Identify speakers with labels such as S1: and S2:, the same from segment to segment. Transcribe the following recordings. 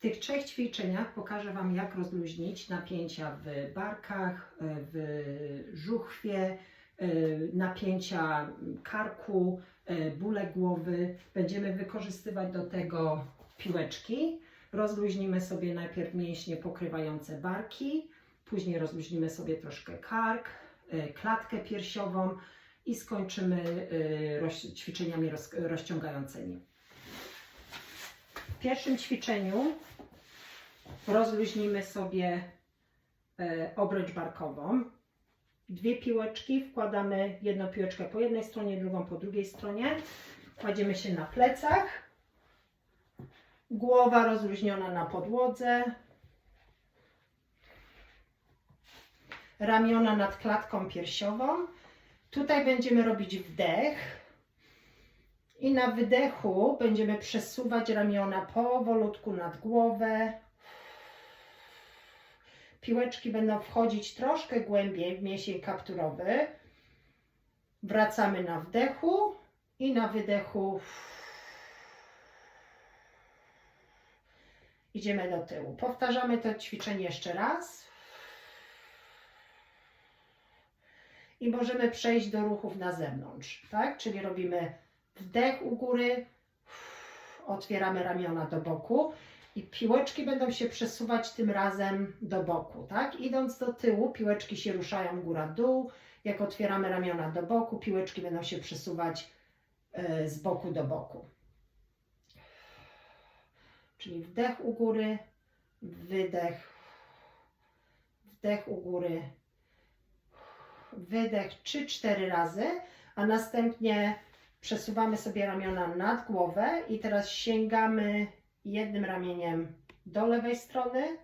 S1: tych trzech ćwiczeniach pokażę Wam, jak rozluźnić napięcia w barkach, w żuchwie, napięcia karku, bóle głowy. Będziemy wykorzystywać do tego piłeczki. Rozluźnimy sobie najpierw mięśnie pokrywające barki, później rozluźnimy sobie troszkę kark, y, klatkę piersiową i skończymy y, ćwiczeniami roz, rozciągającymi. W pierwszym ćwiczeniu rozluźnimy sobie y, obręcz barkową. Dwie piłeczki, wkładamy jedną piłeczkę po jednej stronie, drugą po drugiej stronie. Kładziemy się na plecach. Głowa rozluźniona na podłodze. Ramiona nad klatką piersiową. Tutaj będziemy robić wdech. I na wydechu będziemy przesuwać ramiona powolutku nad głowę. Piłeczki będą wchodzić troszkę głębiej w mięsień kapturowy. Wracamy na wdechu i na wydechu Idziemy do tyłu. Powtarzamy to ćwiczenie jeszcze raz. I możemy przejść do ruchów na zewnątrz, tak? Czyli robimy wdech u góry, otwieramy ramiona do boku i piłeczki będą się przesuwać tym razem do boku, tak? Idąc do tyłu, piłeczki się ruszają góra-dół. Jak otwieramy ramiona do boku, piłeczki będą się przesuwać e, z boku do boku. Czyli wdech u góry, wydech, wdech u góry, wydech 3-4 razy, a następnie przesuwamy sobie ramiona nad głowę i teraz sięgamy jednym ramieniem do lewej strony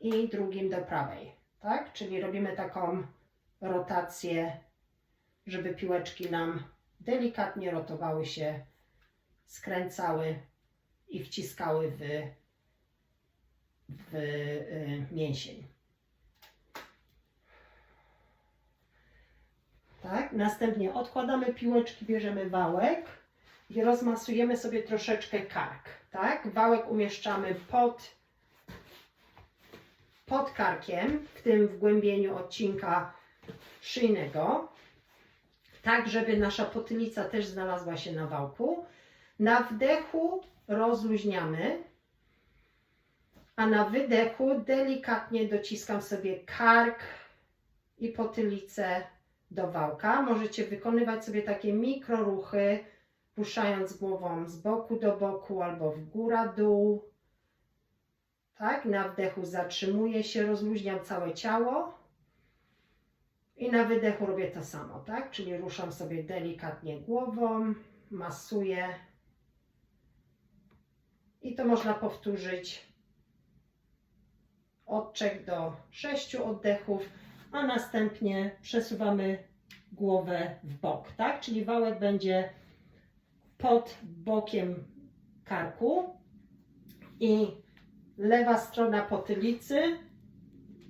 S1: i drugim do prawej, tak? Czyli robimy taką rotację, żeby piłeczki nam delikatnie rotowały się, skręcały i wciskały w, w y, mięsień. Tak, następnie odkładamy piłeczki, bierzemy wałek i rozmasujemy sobie troszeczkę kark. Tak, wałek umieszczamy pod, pod karkiem, w tym wgłębieniu odcinka szyjnego, tak żeby nasza potylica też znalazła się na wałku. Na wdechu rozluźniamy, a na wydechu delikatnie dociskam sobie kark i potylicę do wałka. Możecie wykonywać sobie takie mikroruchy, puszczając głową z boku do boku albo w góra dół. Tak, na wdechu zatrzymuję się, rozluźniam całe ciało. I na wydechu robię to samo, tak? Czyli ruszam sobie delikatnie głową, masuję i to można powtórzyć od 3 do 6 oddechów, a następnie przesuwamy głowę w bok, tak? Czyli wałek będzie pod bokiem karku i lewa strona potylicy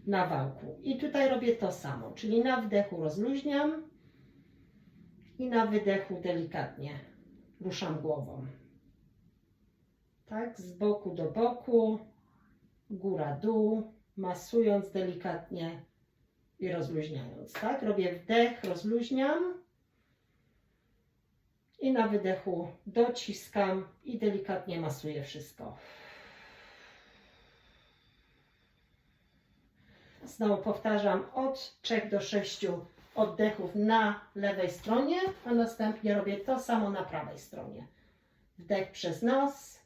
S1: na wałku. I tutaj robię to samo, czyli na wdechu rozluźniam i na wydechu delikatnie ruszam głową tak, z boku do boku, góra, dół, masując delikatnie i rozluźniając, tak. Robię wdech, rozluźniam i na wydechu dociskam i delikatnie masuję wszystko. Znowu powtarzam od 3 do 6 oddechów na lewej stronie, a następnie robię to samo na prawej stronie. Wdech przez nos,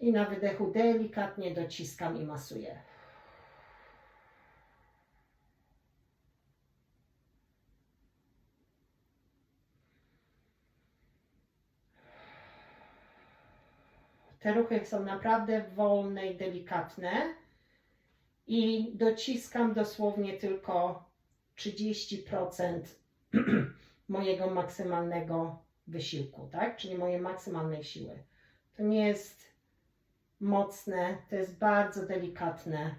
S1: i na wydechu delikatnie dociskam i masuję. Te ruchy są naprawdę wolne i delikatne. I dociskam dosłownie tylko 30% mojego maksymalnego wysiłku, tak? Czyli mojej maksymalnej siły. To nie jest mocne, to jest bardzo delikatne.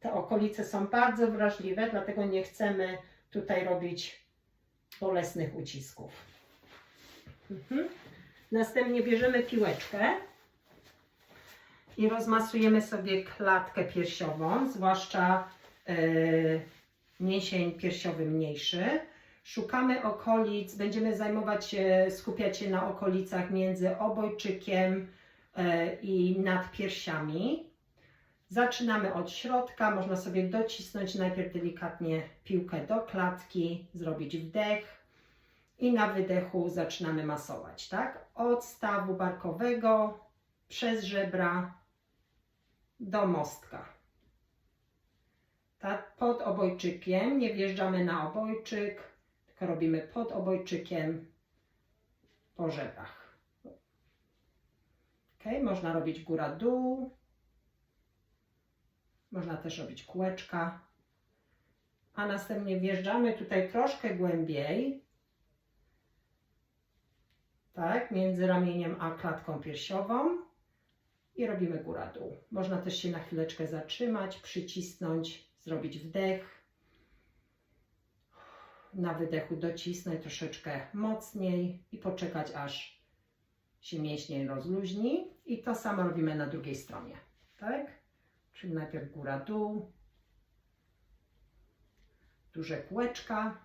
S1: Te okolice są bardzo wrażliwe, dlatego nie chcemy tutaj robić bolesnych ucisków. Mhm. Następnie bierzemy piłeczkę i rozmasujemy sobie klatkę piersiową, zwłaszcza e, mięsień piersiowy mniejszy. Szukamy okolic, będziemy zajmować się, skupiać się na okolicach między obojczykiem e, i nad piersiami. Zaczynamy od środka, można sobie docisnąć najpierw delikatnie piłkę do klatki, zrobić wdech i na wydechu zaczynamy masować, tak? Od stawu barkowego przez żebra do mostka. Tak, pod obojczykiem, nie wjeżdżamy na obojczyk, tylko robimy pod obojczykiem po żebrach. Ok, można robić góra-dół, można też robić kółeczka, a następnie wjeżdżamy tutaj troszkę głębiej, tak, między ramieniem a klatką piersiową i robimy góra-dół. Można też się na chwileczkę zatrzymać, przycisnąć, zrobić wdech. Na wydechu docisnąć troszeczkę mocniej i poczekać aż się mięsień rozluźni. I to samo robimy na drugiej stronie, tak? Czyli najpierw góra-dół, duże kółeczka,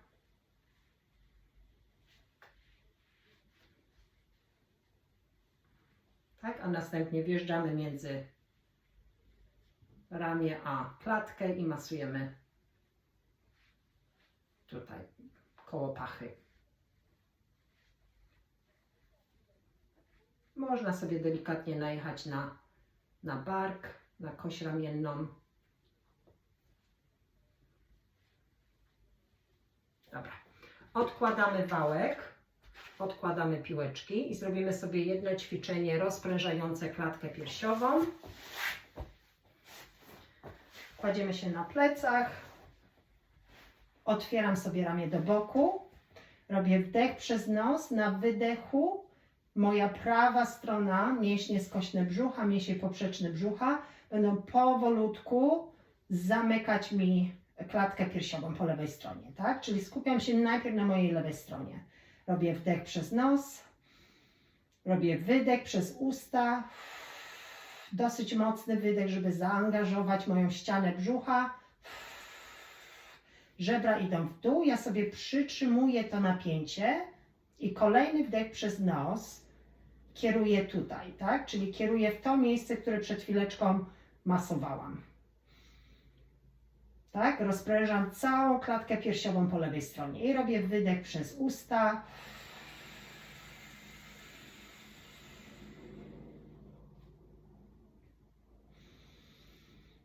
S1: tak? A następnie wjeżdżamy między ramię a klatkę i masujemy tutaj koło pachy. Można sobie delikatnie najechać na, na bark, na kość ramienną. Dobra. Odkładamy wałek odkładamy piłeczki i zrobimy sobie jedno ćwiczenie rozprężające klatkę piersiową. Kładziemy się na plecach, otwieram sobie ramię do boku, robię wdech przez nos, na wydechu moja prawa strona, mięśnie skośne brzucha, mięśnie poprzeczne brzucha będą powolutku zamykać mi klatkę piersiową po lewej stronie, tak? Czyli skupiam się najpierw na mojej lewej stronie. Robię wdech przez nos, robię wydech przez usta, dosyć mocny wydech, żeby zaangażować moją ścianę brzucha. Żebra idą w dół, ja sobie przytrzymuję to napięcie i kolejny wdech przez nos kieruję tutaj, tak? Czyli kieruję w to miejsce, które przed chwileczką masowałam. Tak? Rozprężam całą klatkę piersiową po lewej stronie i robię wydech przez usta.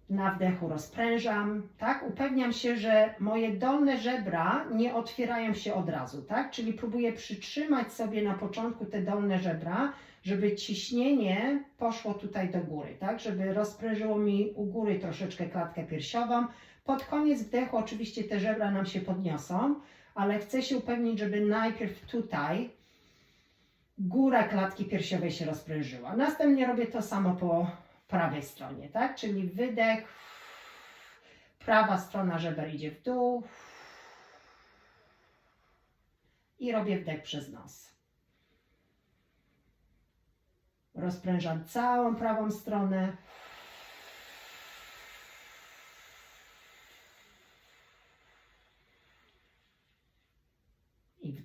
S1: Na wdechu rozprężam, tak? Upewniam się, że moje dolne żebra nie otwierają się od razu, tak? Czyli próbuję przytrzymać sobie na początku te dolne żebra, żeby ciśnienie poszło tutaj do góry, tak? Żeby rozprężyło mi u góry troszeczkę klatkę piersiową, pod koniec wdechu oczywiście te żebra nam się podniosą, ale chcę się upewnić, żeby najpierw tutaj góra klatki piersiowej się rozprężyła. Następnie robię to samo po prawej stronie, tak? Czyli wydech, prawa strona żeber idzie w dół i robię wdech przez nos. Rozprężam całą prawą stronę.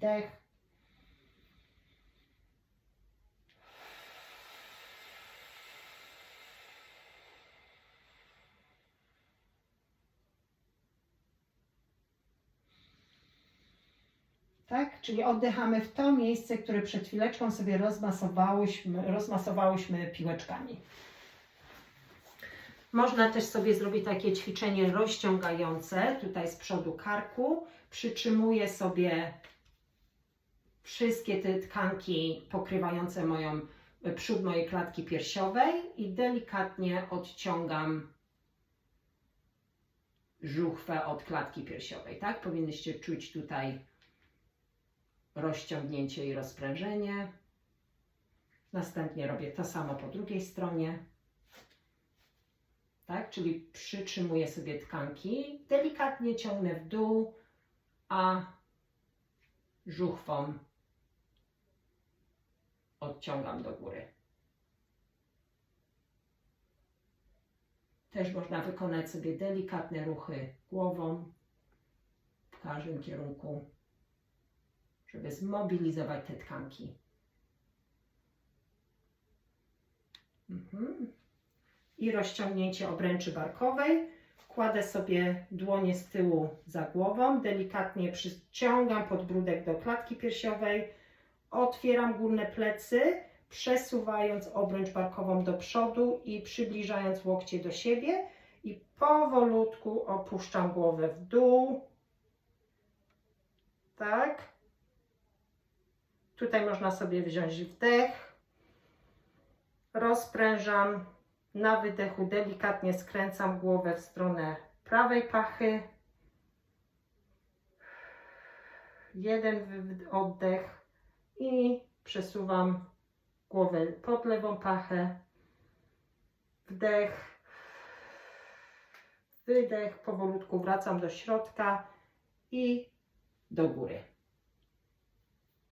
S1: Wdech. Tak? Czyli oddychamy w to miejsce, które przed chwileczką sobie rozmasowałyśmy, rozmasowałyśmy piłeczkami. Można też sobie zrobić takie ćwiczenie rozciągające, tutaj z przodu karku. Przytrzymuję sobie wszystkie te tkanki pokrywające moją, przód mojej klatki piersiowej i delikatnie odciągam żuchwę od klatki piersiowej, tak? Powinnyście czuć tutaj rozciągnięcie i rozprężenie. Następnie robię to samo po drugiej stronie. Tak? Czyli przytrzymuję sobie tkanki, delikatnie ciągnę w dół, a żuchwą odciągam do góry. Też można wykonać sobie delikatne ruchy głową w każdym kierunku, żeby zmobilizować te tkanki. Mhm. I rozciągnięcie obręczy barkowej. Kładę sobie dłonie z tyłu za głową, delikatnie przyciągam podbródek do klatki piersiowej, otwieram górne plecy, przesuwając obręcz barkową do przodu i przybliżając łokcie do siebie i powolutku opuszczam głowę w dół. Tak. Tutaj można sobie wziąć wdech. Rozprężam. Na wydechu delikatnie skręcam głowę w stronę prawej pachy. Jeden oddech i przesuwam głowę pod lewą pachę. Wdech. Wydech. Powolutku wracam do środka i do góry.